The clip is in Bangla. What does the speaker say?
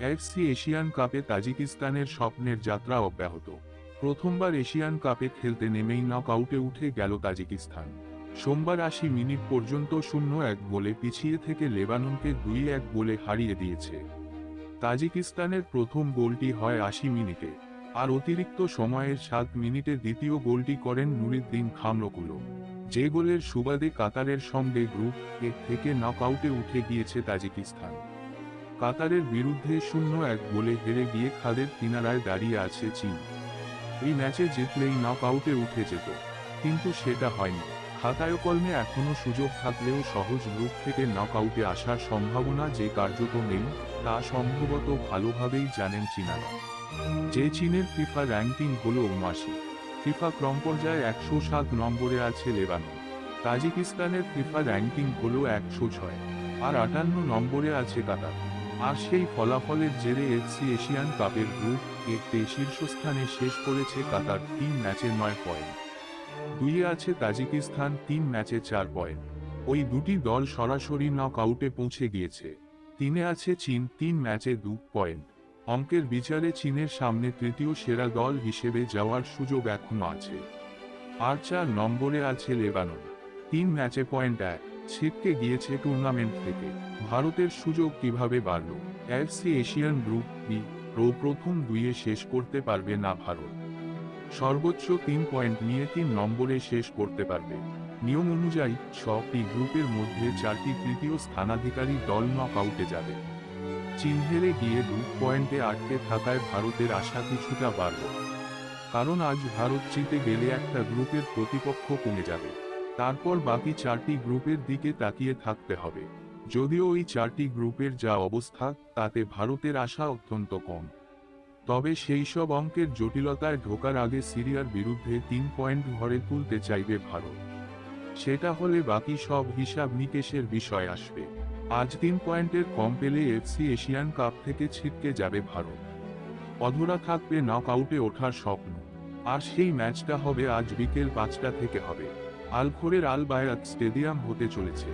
এফসি এশিয়ান কাপে তাজিকিস্তানের স্বপ্নের যাত্রা অব্যাহত। প্রথমবার এশিয়ান কাপে খেলতে নেমেই নক আউটে উঠে গেল তাজিকিস্তান। সোমবার আশি মিনিট পর্যন্ত শূন্য এক গোলে পিছিয়ে থেকে লেবাননকে দুই এক গোলে হারিয়ে দিয়েছে। তাজিকিস্তানের প্রথম গোলটি হয় আশি মিনিটে। আর অতিরিক্ত সময়ের সাত মিনিটে দ্বিতীয় গোলটি করেন নুরিদ্দিন খামরকুলো যে গোলের সুবাদে কাতারের সঙ্গে গ্রুপ এ থেকে নকআউটে উঠে গিয়েছে তাজিকিস্তান। কাতারের বিরুদ্ধে শূন্য এক গোলে হেরে গিয়ে খাদের কিনারায় দাঁড়িয়ে আছে চীন। এই ম্যাচে জিতলেই নক আউটে উঠে যেত, কিন্তু সেটা হয়নি। খাতায় কলমে এখনও সুযোগ থাকলেও সহজ গ্রুপ থেকে নকআউটে আসার সম্ভাবনা যে কার্যত নেই, তা সম্ভবত ভালোভাবেই জানেন চীনারা। যে চীনের ফিফা র্যাঙ্কিং হল উনআশি। ফিফা ক্রম পর্যায়ে একশো সাত নম্বরে আছে লেবানন। তাজিকিস্তানের ফিফা র্যাঙ্কিং হল একশো ছয়। আর আটান্ন নম্বরে আছে কাতার। আর সেই ফলাফলের জেরে এফসি এশিয়ান কাপের গ্রুপ এতে শীর্ষস্থানে শেষ করেছে কাতার, তিন ম্যাচে নয় পয়েন্ট। দুইয়ে আছে তাজিকিস্তান, তিন ম্যাচে চার পয়েন্ট। ওই দুটি দল সরাসরি নক আউটে পৌঁছে গিয়েছে। তিনে আছে চীন, তিন ম্যাচে দু পয়েন্ট। অঙ্কের বিচারে চীনের সামনে তৃতীয় সেরা দল হিসেবে যাওয়ার সুযোগ এখনও আছে। আর চার নম্বরে আছে লেবানন, তিন ম্যাচে পয়েন্ট এক। ছিটকে গিয়েছে টুর্নামেন্ট থেকে। ভারতের সুযোগ কীভাবে বাড়ল? F C Asian group B pro প্রথম দুইয়ে শেষ করতে পারবে না ভারত। সর্বোচ্চ তিন পয়েন্ট নিয়ে তিন নম্বরে শেষ করতে পারবে। নিয়ম অনুযায়ী, ছটি গ্রুপের মধ্যে চারটি তৃতীয় স্থানাধিকারী দল নক আউটে যাবে। চীন হেরে গিয়ে দু পয়েন্টে আটকে থাকায় ভারতের আশা কিছুটা বাড়ল। কারণ আজ ভারত জিতে গেলে একটা গ্রুপের প্রতিপক্ষ কমে যাবে। তারপর বাকি চারটি গ্রুপের দিকে তাকিয়ে থাকতে হবে। যদিও ওই চারটি গ্রুপের যা অবস্থা, তাতে ভারতের আশা অত্যন্ত কম। তবে সেই সব অঙ্কের জটিলতায় ঢোকার আগে সিরিয়ার বিরুদ্ধে তিন পয়েন্ট ঘরে তুলতে চাইবে ভারত। সেটা হলে বাকি সব হিসাব নিকেশের বিষয় আসবে। আজ তিন পয়েন্টের কম পেলে এফসি এশিয়ান কাপ থেকে ছিটকে যাবে ভারত। অধরা থাকবে নক আউটে ওঠার স্বপ্ন। আর সেই ম্যাচটা হবে আজ বিকেল পাঁচটা থেকে হবে। আলখোরের আল বায়াত স্টেডিয়াম হতে চলেছে।